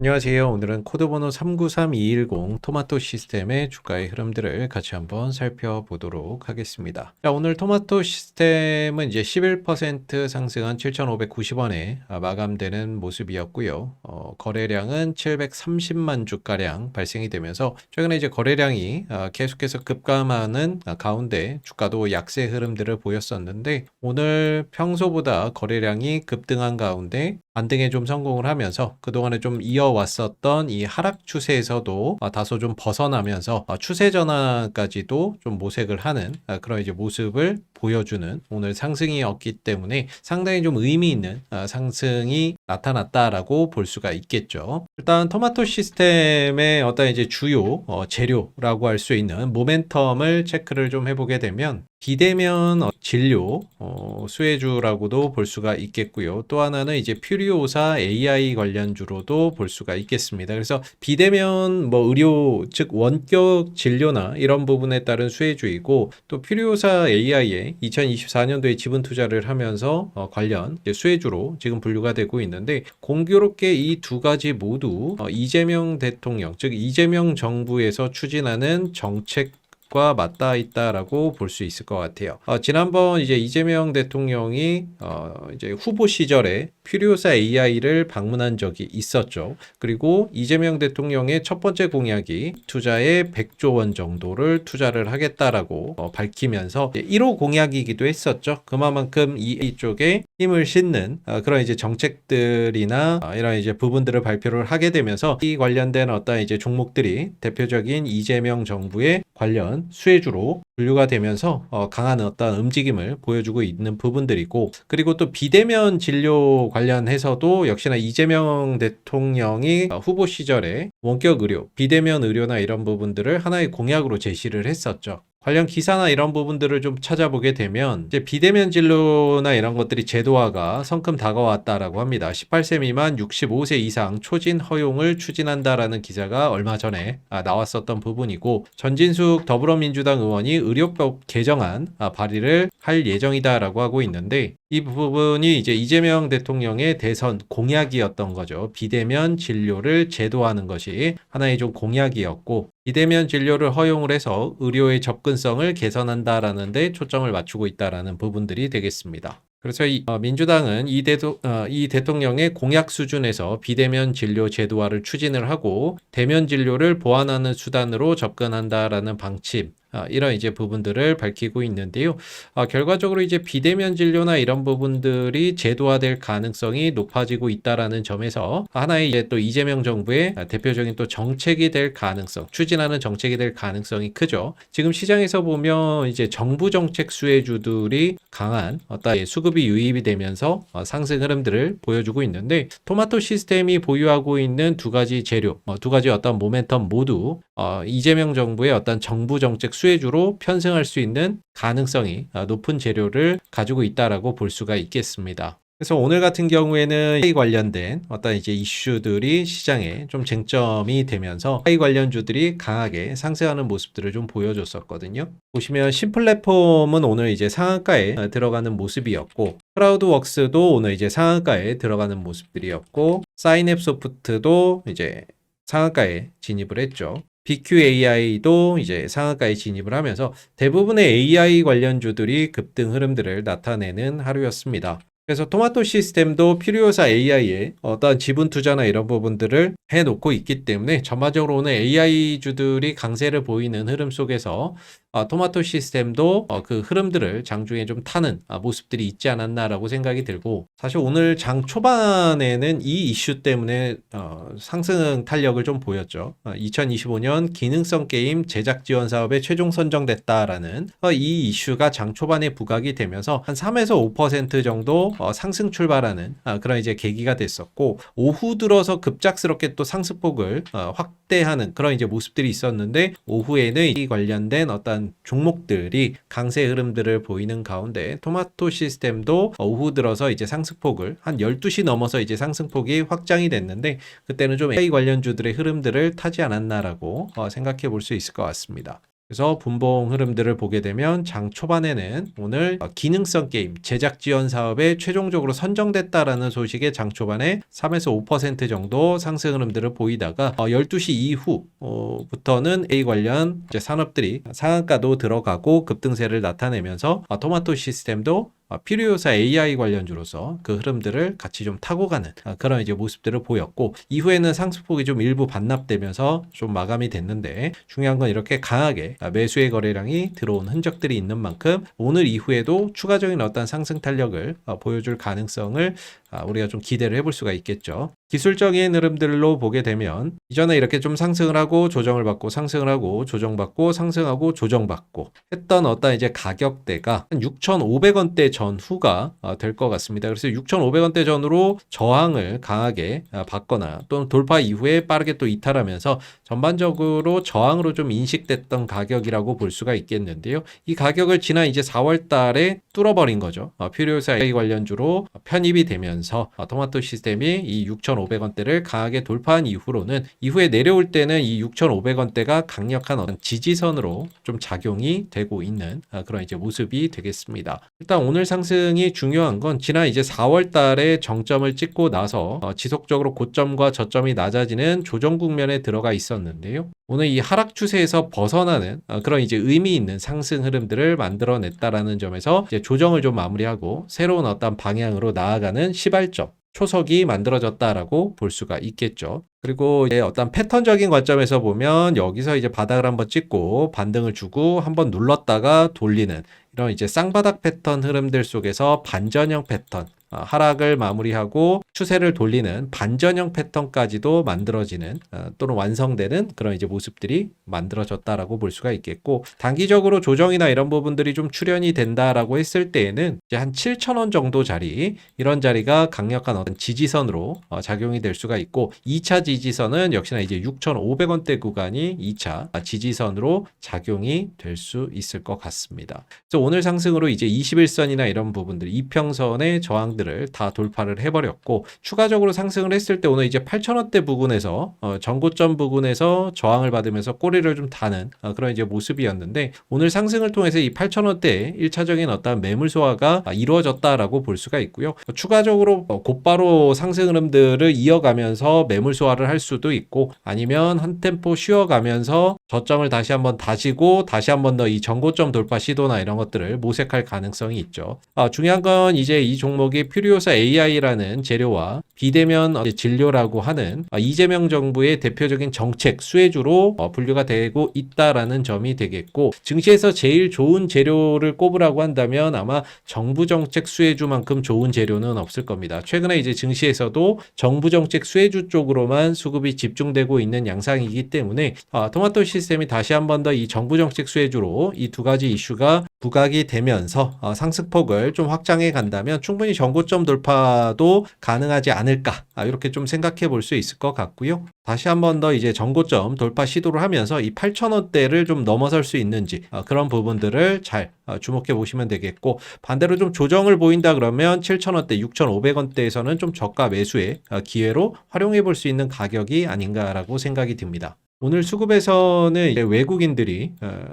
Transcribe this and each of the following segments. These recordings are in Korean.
안녕하세요. 오늘은 코드 번호 393210 토마토 시스템의 주가의 흐름들을 같이 한번 살펴보도록 하겠습니다. 자, 오늘 토마토 시스템은 이제 11% 상승한 7,590원에 마감되는 모습이었고요. 어, 거래량은 730만 주가량 발생이 되면서 최근에 이제 거래량이 아, 계속해서 급감하는 아, 가운데 주가도 약세 흐름들을 보였었는데 오늘 평소보다 거래량이 급등한 가운데 반등에 좀 성공을 하면서 그동안에 좀 이어 왔었던 이 하락 추세에서도 아, 다소 좀 벗어나면서 아, 추세 전환까지도 좀 모색을 하는 아, 그런 이제 모습을 보여주는 오늘 상승이었기 때문에 상당히 좀 의미 있는 아, 상승이 나타났다라고 볼 수가 있겠죠. 일단 토마토 시스템의 어떤 이제 주요 어, 재료라고 할 수 있는 모멘텀을 체크를 좀 해보게 되면 비대면 어, 진료 어, 수혜주라고도 볼 수가 있겠고요. 또 하나는 이제 퓨리오사 AI 관련주로도 볼 수가 있겠습니다. 그래서 비대면 뭐 의료 즉 원격 진료나 이런 부분에 따른 수혜주이고 또 퓨리오사 AI에 2024년도에 지분 투자를 하면서 어, 관련 수혜주로 지금 분류가 되고 있는데 공교롭게 이 두 가지 모두 어, 이재명 대통령 즉 이재명 정부에서 추진하는 정책 과 맞닿아 있다라고 볼 수 있을 것 같아요. 어, 지난번 이제 이재명 대통령이 어, 이제 후보 시절에 퓨리오사 AI를 방문한 적이 있었죠. 그리고 이재명 대통령의 첫 번째 공약이 투자에 100조 원 정도를 투자를 하겠다라고 어, 밝히면서 1호 공약이기도 했었죠. 그만큼 이, 이쪽에 힘을 싣는 어, 그런 이제 정책들이나 어, 이런 이제 부분들을 발표를 하게 되면서 이 관련된 어떤 이제 종목들이 대표적인 이재명 정부의 관련 수혜주로 분류가 되면서 어, 강한 어떤 움직임을 보여주고 있는 부분들이고 그리고 또 비대면 진료 관련해서도 역시나 이재명 대통령이 어, 후보 시절에 원격 의료, 비대면 의료나 이런 부분들을 하나의 공약으로 제시를 했었죠. 관련 기사나 이런 부분들을 좀 찾아보게 되면 이제 비대면 진료나 이런 것들이 제도화가 성큼 다가왔다라고 합니다. 18세 미만 65세 이상 초진 허용을 추진한다라는 기사가 얼마 전에 아, 나왔었던 부분이고 전진숙 더불어민주당 의원이 의료법 개정안 아, 발의를 할 예정이다라고 하고 있는데 이 부분이 이제 이재명 대통령의 대선 공약이었던 거죠. 비대면 진료를 제도화하는 것이 하나의 좀 공약이었고 비대면 진료를 허용을 해서 의료의 접근성을 개선한다라는 데 초점을 맞추고 있다라는 부분들이 되겠습니다. 그래서 이, 어, 민주당은 이, 대도, 어, 이 대통령의 공약 수준에서 비대면 진료 제도화를 추진을 하고 대면 진료를 보완하는 수단으로 접근한다라는 방침, 아, 이런 이제 부분들을 밝히고 있는데요. 아, 결과적으로 이제 비대면 진료나 이런 부분들이 제도화될 가능성이 높아지고 있다라는 점에서 하나의 이제 또 이재명 정부의 대표적인 또 정책이 될 가능성, 추진하는 정책이 될 가능성이 크죠. 지금 시장에서 보면 이제 정부 정책 수혜주들이 강한 어떤 수급이 유입이 되면서 어, 상승 흐름들을 보여주고 있는데 토마토 시스템이 보유하고 있는 두 가지 재료, 어, 두 가지 어떤 모멘텀 모두 어, 이재명 정부의 어떤 정부 정책 수 수혜주로 편승할 수 있는 가능성이 아, 높은 재료를 가지고 있다라고 볼 수가 있겠습니다. 그래서 오늘 같은 경우에는 AI 관련된 어떤 이제 이슈들이 시장에 좀 쟁점이 되면서 AI 관련주들이 강하게 상승하는 모습들을 좀 보여줬었거든요. 보시면 신플랫폼은 오늘 이제 상한가에 들어가는 모습이었고 크라우드웍스도 오늘 이제 상한가에 들어가는 모습들이었고 사인앱 소프트도 이제 상한가에 진입을 했죠. BQAI도 이제 상한가에 진입을 하면서 대부분의 AI 관련주들이 급등 흐름들을 나타내는 하루였습니다. 그래서 토마토 시스템도 퓨리오사 AI에 어떤 지분 투자나 이런 부분들을 해놓고 있기 때문에 전반적으로 오늘 AI주들이 강세를 보이는 흐름 속에서 어, 토마토 시스템도 어, 그 흐름들을 장중에 좀 타는 어, 모습들이 있지 않았나라고 생각이 들고 사실 오늘 장 초반에는 이 이슈 때문에 어, 상승 탄력을 좀 보였죠. 2025년 기능성 게임 제작 지원 사업에 최종 선정됐다라는 이 이슈가 장 초반에 부각이 되면서 한 3에서 5% 정도 상승 출발하는 그런 이제 계기가 됐었고 오후 들어서 급작스럽게 또 상승폭을 확대하는 그런 이제 모습들이 있었는데 오후에는 이 관련된 어떤 종목들이 강세 흐름들을 보이는 가운데 토마토 시스템도 오후 들어서 이제 상승폭을 한 12시 넘어서 이제 상승폭이 확장이 됐는데 그때는 좀 AI 관련주들의 흐름들을 타지 않았나라고 어, 생각해 볼 수 있을 것 같습니다. 그래서 분봉 흐름들을 보게 되면 장 초반에는 오늘 어, 기능성 게임 제작 지원 사업에 최종적으로 선정됐다라는 소식에 장 초반에 3에서 5% 정도 상승 흐름들을 보이다가 어, 12시 이후부터는 A 관련 산업들이 상한가도 들어가고 급등세를 나타내면서 어, 토마토 시스템도 어, 필요요사 AI 관련주로서 그 흐름들을 같이 좀 타고 가는 아, 그런 이제 모습들을 보였고 이후에는 상승폭이 좀 일부 반납되면서 좀 마감이 됐는데 중요한 건 이렇게 강하게 아, 매수의 거래량이 들어온 흔적들이 있는 만큼 오늘 이후에도 추가적인 어떤 상승 탄력을 어, 보여줄 가능성을 아, 우리가 좀 기대를 해볼 수가 있겠죠. 기술적인 흐름들로 보게 되면 이전에 이렇게 좀 상승을 하고 조정을 받고 상승을 하고 조정받고 상승하고 조정받고 했던 어떤 이제 가격대가 한 6,500원대 전후가 어, 될것 같습니다. 그래서 6,500원대 전후로 저항을 강하게 아, 받거나 또는 돌파 이후에 빠르게 또 이탈하면서 전반적으로 저항으로 좀 인식됐던 가격이라고 볼 수가 있겠는데요. 이 가격을 지난 이제 4월 달에 뚫어버린 거죠. 어, 필요사 관련주로 편입이 되면서 어, 토마토 시스템이 이 6,500원대를 강하게 돌파한 이후로는 이후에 내려올 때는 이 6,500원대가 강력한 어떤 지지선으로 좀 작용이 되고 있는 아, 그런 이제 모습이 되겠습니다. 일단 오늘 상승이 중요한 건 지난 이제 4월 달에 정점을 찍고 나서 어, 지속적으로 고점과 저점이 낮아지는 조정 국면에 들어가 있었는데요. 오늘 이 하락 추세에서 벗어나는 어, 그런 이제 의미 있는 상승 흐름들을 만들어냈다라는 점에서 이제 조정을 좀 마무리하고 새로운 어떤 방향으로 나아가는 시발 점 초석이 만들어졌다라고 볼 수가 있겠죠. 그리고 이제 어떤 패턴적인 관점에서 보면 여기서 이제 바닥을 한번 찍고 반등을 주고 한번 눌렀다가 돌리는 이런 이제 쌍바닥 패턴 흐름들 속에서 반전형 패턴 어, 하락을 마무리하고 추세를 돌리는 반전형 패턴까지도 만들어지는 어, 또는 완성되는 그런 이제 모습들이 만들어졌다라고 볼 수가 있겠고 단기적으로 조정이나 이런 부분들이 좀 출현이 된다라고 했을 때에는 이제 한 7,000원 정도 자리 이런 자리가 강력한 어떤 지지선으로 어, 작용이 될 수가 있고 2차 지지선은 역시나 이제 6,500원대 구간이 2차 지지선으로 작용이 될 수 있을 것 같습니다. 그래서 오늘 상승으로 이제 21선이나 이런 부분들 이평선의 저항들을 다 돌파를 해버렸고 추가적으로 상승을 했을 때 오늘 이제 8,000원대 부근에서 어, 전고점 부근에서 저항을 받으면서 꼬리를 좀 다는 어, 그런 이제 모습이었는데 오늘 상승을 통해서 이 8,000원대 1차적인 어떤 매물 소화가 아, 이루어졌다라고 볼 수가 있고요. 추가적으로 어, 곧바로 상승 흐름들을 이어가면서 매물 소화를 할 수도 있고 아니면 한 템포 쉬어가면서 저점을 다시 한번 다지고 다시 한번 더 이 전고점 돌파 시도나 이런 것들을 모색할 가능성이 있죠. 아, 중요한 건 이제 이 종목이 퓨리오사 AI라는 재료와 비대면 어, 진료라고 하는 아, 이재명 정부의 대표적인 정책 수혜주로 어, 분류가 되고 있다라는 점이 되겠고 증시에서 제일 좋은 재료를 꼽으라고 한다면 아마 정부 정책 수혜주만큼 좋은 재료는 없을 겁니다. 최근에 이제 증시에서도 정부 정책 수혜주 쪽으로만 수급이 집중되고 있는 양상이기 때문에 아, 토마토 시스템이 다시 한 번 더 이 정부 정책 수혜주로 이 두 가지 이슈가 부각이 되면서 어, 상승폭을 좀 확장해 간다면 충분히 전고점 돌파도 가능하지 않을까 아, 이렇게 좀 생각해 볼 수 있을 것 같고요. 다시 한 번 더 이제 전고점 돌파 시도를 하면서 이 8,000원대를 좀 넘어설 수 있는지 어, 그런 부분들을 잘 어, 주목해 보시면 되겠고 반대로 좀 조정을 보인다 그러면 7,000원대, 6,500원대에서는 좀 저가 매수의 어, 기회로 활용해 볼 수 있는 가격이 아닌가라고 생각이 듭니다. 오늘 수급에서는 외국인들이 어,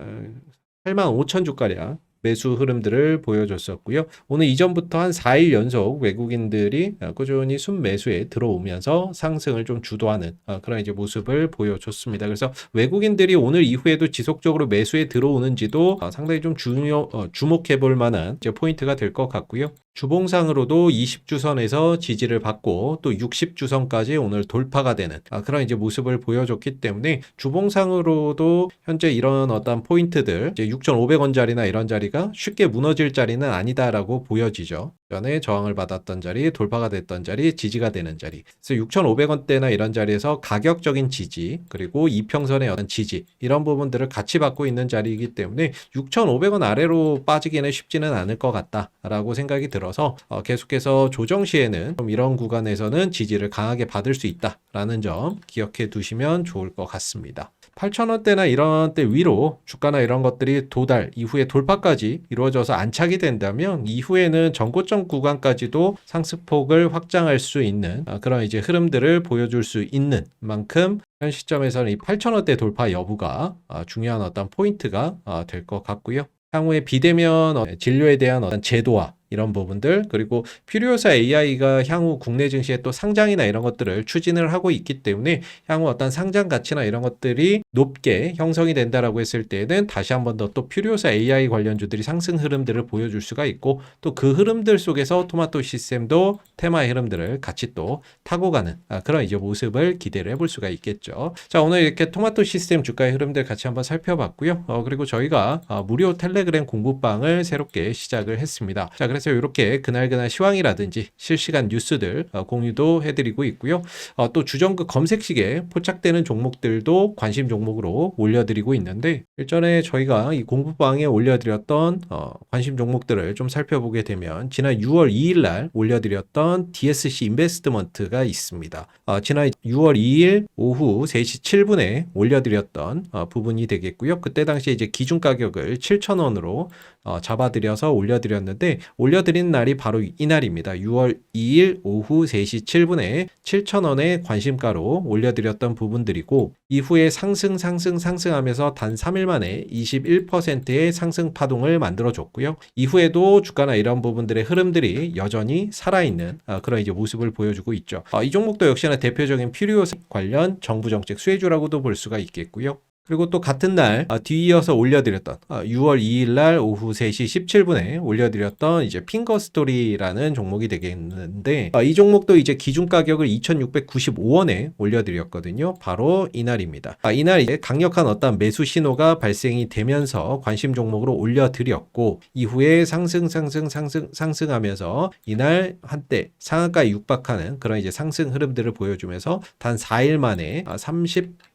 8만 5천 주가량 매수 흐름들을 보여줬었고요. 오늘 이전부터 한 4일 연속 외국인들이 어, 꾸준히 순매수에 들어오면서 상승을 좀 주도하는 어, 그런 이제 모습을 보여줬습니다. 그래서 외국인들이 오늘 이후에도 지속적으로 매수에 들어오는지도 어, 상당히 좀 중요 주목해 볼 만한 이제 포인트가 될 것 같고요. 주봉상으로도 20주선에서 지지를 받고 또 60주선까지 오늘 돌파가 되는 아, 그런 이제 모습을 보여줬기 때문에 주봉상으로도 현재 이런 어떤 포인트들 이제 6,500원짜리나 이런 자리 가 쉽게 무너질 자리는 아니다라고 보여지죠. 전에 저항을 받았던 자리, 돌파가 됐던 자리, 지지가 되는 자리. 그래서 6,500원대나 이런 자리에서 가격적인 지지, 그리고 이평선의 어떤 지지, 이런 부분들을 같이 받고 있는 자리이기 때문에 6,500원 아래로 빠지기는 쉽지는 않을 것 같다라고 생각이 들어서 어, 계속해서 조정 시에는 좀 이런 구간에서는 지지를 강하게 받을 수 있다라는 점 기억해 두시면 좋을 것 같습니다. 8,000원대나 이런 때 위로 주가나 이런 것들이 도달 이후에 돌파까지 이루어져서 안착이 된다면 이후에는 전고점 구간까지도 상승폭을 확장할 수 있는 아, 그런 이제 흐름들을 보여줄 수 있는 만큼 현 시점에서는 이 8,000원대 돌파 여부가 아, 중요한 어떤 포인트가 될 것 같고요. 향후에 비대면 어, 진료에 대한 어떤 제도화 이런 부분들 그리고 퓨리오사 AI가 향후 국내 증시에 또 상장이나 이런 것들을 추진을 하고 있기 때문에 향후 어떤 상장 가치나 이런 것들이 높게 형성이 된다라고 했을 때에는 다시 한 번 더또 퓨리오사 AI 관련주들이 상승 흐름들을 보여줄 수가 있고 또 그 흐름들 속에서 토마토 시스템도 테마의 흐름들을 같이 또 타고 가는 아, 그런 이제 모습을 기대를 해볼 수가 있겠죠. 자 오늘 이렇게 토마토 시스템 주가의 흐름들 같이 한번 살펴봤고요. 어, 그리고 저희가 어, 무료 텔레그램 공부방을 새롭게 시작을 했습니다. 자 그래서 이렇게 그날그날 시황이라든지 실시간 뉴스들 어, 공유도 해드리고 있고요. 어, 또 주정그 검색식에 포착되는 종목들도 관심 종목으로 올려드리고 있는데 일전에 저희가 이 공부방에 올려드렸던 어, 관심 종목들을 좀 살펴보게 되면 지난 6월 2일 날 올려드렸던 DSC 인베스트먼트가 있습니다. 어, 지난 6월 2일 오후 3시 7분에 올려드렸던 어, 부분이 되겠고요. 그때 당시에 이제 기준 가격을 7,000원으로 어, 잡아드려서 올려드렸는데 올 려드린 날이 바로 이 날입니다. 6월 2일 오후 3시 7분에 7,000원의 관심가로 올려드렸던 부분들이고 이후에 상승 상승 상승하면서 단 3일 만에 21%의 상승 파동을 만들어줬고요. 이후에도 주가나 이런 부분들의 흐름들이 여전히 살아있는 아, 그런 이제 모습을 보여주고 있죠. 아, 이 종목도 역시나 대표적인 필요 관련 정부 정책 수혜주라고도 볼 수가 있겠고요. 그리고 또 같은 날 아, 뒤이어서 올려드렸던 아, 6월 2일 날 오후 3시 17분에 올려드렸던 이제 핑거 스토리라는 종목이 되겠는데 아, 이 종목도 이제 기준 가격을 2,695원에 올려드렸거든요. 바로 이날입니다. 아, 이날 이제 강력한 어떤 매수 신호가 발생이 되면서 관심 종목으로 올려드렸고 이후에 상승 상승 상승 상승하면서 이날 한때 상한가에 육박하는 그런 이제 상승 흐름들을 보여주면서 단 4일 만에 아, 30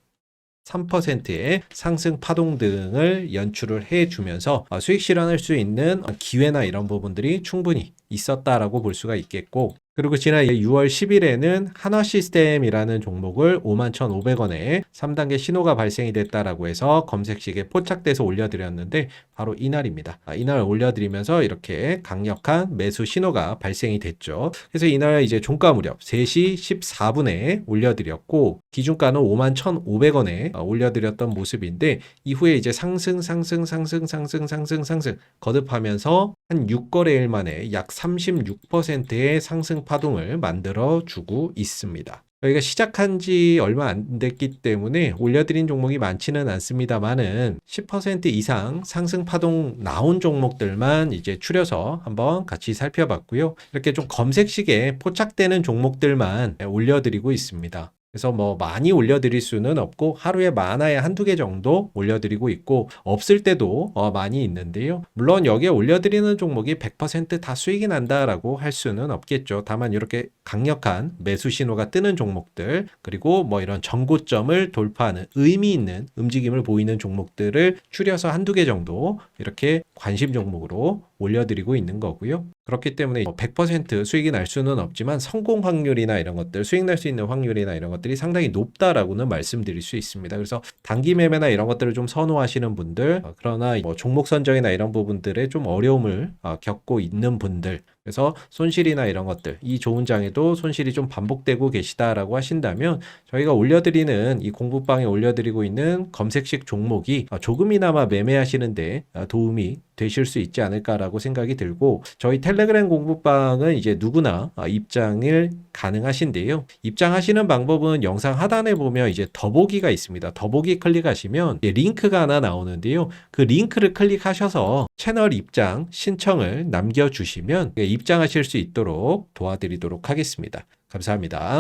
3%의 상승 파동 등을 연출을 해주면서 어, 수익 실현할 수 있는 기회나 이런 부분들이 충분히 있었다라고 볼 수가 있겠고 그리고 지난 6월 10일에는 한화 시스템이라는 종목을 51,500원에 3단계 신호가 발생이 됐다라고 해서 검색식에 포착돼서 올려드렸는데 바로 이날입니다. 아, 이날 올려드리면서 이렇게 강력한 매수 신호가 발생이 됐죠. 그래서 이날 이제 종가 무렵 3시 14분에 올려드렸고 기준가는 51,500원에 어, 올려드렸던 모습인데 이후에 이제 상승 상승 상승 상승 상승 상승 거듭하면서 한 6거래일 만에 약 36%의 상승 파동을 만들어 주고 있습니다. 저희가 시작한 지 얼마 안 됐기 때문에 올려드린 종목이 많지는 않습니다만은 10% 이상 상승 파동 나온 종목들만 이제 추려서 한번 같이 살펴봤고요. 이렇게 좀 검색식에 포착되는 종목들만 올려드리고 있습니다. 그래서 뭐 많이 올려드릴 수는 없고 하루에 많아야 한두 개 정도 올려드리고 있고 없을 때도 어 많이 있는데요. 물론 여기에 올려드리는 종목이 100%다 수익이 난다라고 할 수는 없겠죠. 다만 이렇게 강력한 매수 신호가 뜨는 종목들 그리고 뭐 이런 정고점을 돌파하는 의미 있는 움직임을 보이는 종목들을 추려서 한두 개 정도 이렇게 관심 종목으로 올려드리고 있는 거고요. 그렇기 때문에 100% 수익이 날 수는 없지만 성공 확률이나 이런 것들, 수익 날 수 있는 확률이나 이런 것들이 상당히 높다라고는 말씀드릴 수 있습니다. 그래서 단기 매매나 이런 것들을 좀 선호하시는 분들, 어, 그러나 뭐 종목 선정이나 이런 부분들에 좀 어려움을 어, 겪고 있는 분들, 그래서 손실이나 이런 것들, 이 좋은 장에도 손실이 좀 반복되고 계시다라고 하신다면 저희가 올려드리는 이 공부방에 올려드리고 있는 검색식 종목이 어, 조금이나마 매매하시는데 도움이 되실 수 있지 않을까라고 생각이 들고 저희 텔레그램 공부방은 이제 누구나 입장을 가능하신데요. 입장하시는 방법은 영상 하단에 보면 이제 더보기가 있습니다. 더보기 클릭하시면 링크가 하나 나오는데요. 그 링크를 클릭하셔서 채널 입장 신청을 남겨주시면 입장하실 수 있도록 도와드리도록 하겠습니다. 감사합니다.